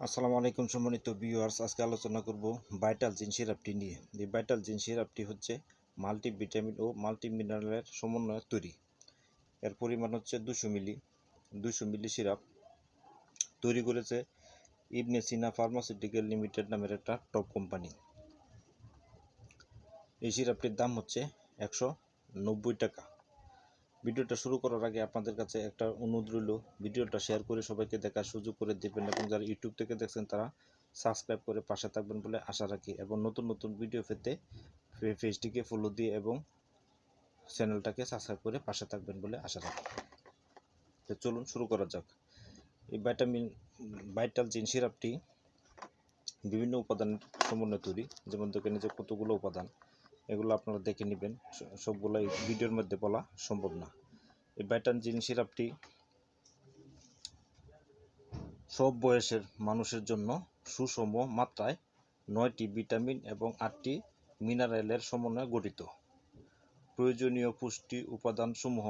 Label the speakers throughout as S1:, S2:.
S1: আসসালামু আলাইকুম সম্মানিত ভিউয়ার্স আজকে আলোচনা করব ভাইটাল জিন সিরাপটি নিয়ে। এই ভাইটাল জিন সিরাপটি হচ্ছে মাল্টি ভিটামিন ও মাল্টি মিনারেলের সমন্বয়ে তৈরি। এর পরিমাণ হচ্ছে দুশো মিলি। দুশো মিলি সিরাপ তৈরি করেছে ইবনে সিনা ফার্মাসিউটিক্যাল লিমিটেড নামের একটা টপ কোম্পানি এই সিরাপটির দাম হচ্ছে একশো নব্বই টাকা। ভিডিওটা শুরু করার আগে আপনাদের কাছে একটা অনুরোধ রইল, ভিডিওটা শেয়ার করে সবাইকে দেখার সুযোগ করে দেবেন এবং যারা ইউটিউব থেকে দেখছেন তারা সাবস্ক্রাইব করে পাশে থাকবেন বলে আশা রাখি এবং নতুন নতুন ভিডিও পেতে পেজটিকে ফলো দিয়ে এবং চ্যানেলটাকে সাবস্ক্রাইব করে পাশে থাকবেন বলে আশা রাখি। তো চলুন শুরু করা যাক। এই ভাইটামিন ভাইটাল জিন সিরাপটি বিভিন্ন উপাদানের সমন্বয়ে তৈরি। যেমন দেখেন যে কতগুলো উপাদান। এগুলো আপনারা দেখে নেবেন। সবগুলো এই ভিডিওর মধ্যে বলা সম্ভব না। এই ব্যাটান জিন সিরাপটি সব বয়সের মানুষের জন্য সুষম মাত্রায় নয়টি ভিটামিন এবং আটটি মিনারেলের সমন্বয়ে গঠিত। প্রয়োজনীয় পুষ্টি উপাদানসমূহ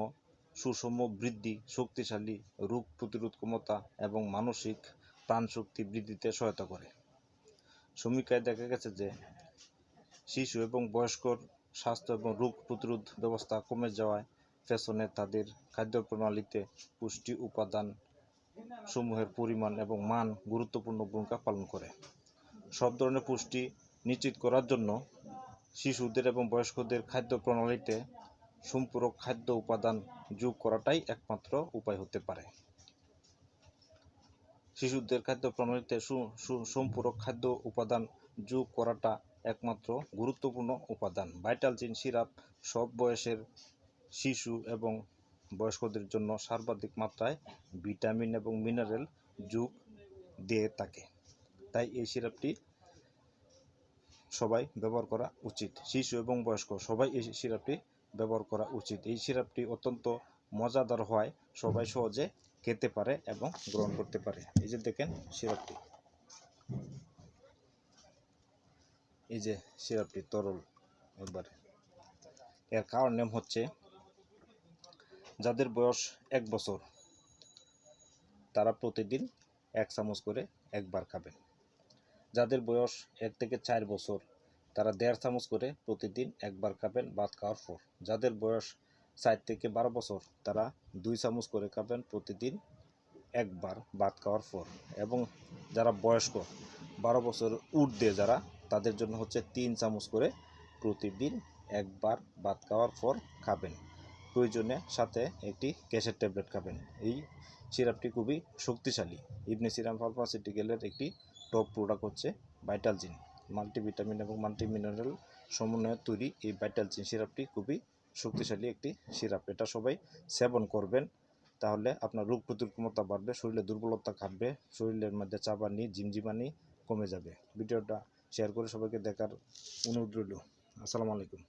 S1: সুষম বৃদ্ধি, শক্তিশালী রোগ প্রতিরোধ ক্ষমতা এবং মানসিক প্রাণশক্তি বৃদ্ধিতে সহায়তা করে। সমীক্ষায় দেখা গেছে যে শিশু এবং বয়স্কর স্বাস্থ্য এবং রোগ প্রতিরোধ ব্যবস্থা কমে যাওয়ায় পেছনে তাদের খাদ্য প্রণালীতে পুষ্টি উপাদান সমূহের পরিমাণ এবং মান গুরুত্বপূর্ণ ভূমিকা পালন করে। সব ধরনের পুষ্টি নিশ্চিত করার জন্য শিশুদের এবং বয়স্কদের খাদ্য প্রণালীতে সম্পূরক খাদ্য উপাদান যোগ করাটাই একমাত্র উপায় হতে পারে। শিশুদের খাদ্য প্রণালীতে সম্পূরক খাদ্য উপাদান যোগ করাটা একমাত্র গুরুত্বপূর্ণ উপাদান। ভাইটাল জিন সিরাপ সব বয়সের শিশু এবং বয়স্কদের জন্য সর্বাধিক মাত্রায় ভিটামিন এবং মিনারেল যুগ দিয়ে থাকে। তাই এই সিরাপটি সবাই ব্যবহার করা উচিত, শিশু এবং বয়স্ক সবাই এই সিরাপটি ব্যবহার করা উচিত। এই সিরাপটি অত্যন্ত মজাদার হয় সবাই সহজে খেতে পারে এবং গ্রহণ করতে পারে। এই যে দেখেন সিরাপটি। এই যে সিরাপটি তরল একবারে। এর কারণ নেম হচ্ছে, যাদের বয়স এক বছর, তারা প্রতিদিন এক চামচ করে একবার খাবেন যাদের বয়স এক থেকে চার বছর, তারা দেড় চামচ করে প্রতিদিন একবার খাবেন ভাত খাওয়ার পর। যাদের বয়স চার থেকে বারো বছর, তারা দুই চামচ করে খাবেন প্রতিদিন একবার ভাত খাওয়ার পর। এবং যারা বয়স্ক, বারো বছর ঊর্ধ্বে যারা তাদের জন্য হচ্ছে তিন চামচ করে প্রতিদিন একবার ভাত খাওয়ার পর খাবেন। প্রয়োজনে সাথে একটি গ্যাসের ট্যাবলেট খাবেন। এই সিরাপটি খুবই শক্তিশালী। ইবনে সিরাম ফার্মাসিউটিক্যালের একটি টপ প্রোডাক্ট হচ্ছে ভাইটালজিন মাল্টিভিটামিন এবং মাল্টি মিনারেল সমন্বয়ে তৈরি এই ভাইটালজিন সিরাপটি খুবই শক্তিশালী একটি সিরাপ। এটা সবাই সেবন করবেন, তাহলে আপনার রোগ প্রতিরোধ ক্ষমতা বাড়বে, শরীরে দুর্বলতা কাটবে, শরীরের মধ্যে চাবানি জিমজিমানি কমে যাবে। ভিডিওটা শেয়ার করে সবাইকে দেখার অনুরোধ রইল। আসসালামু আলাইকুম।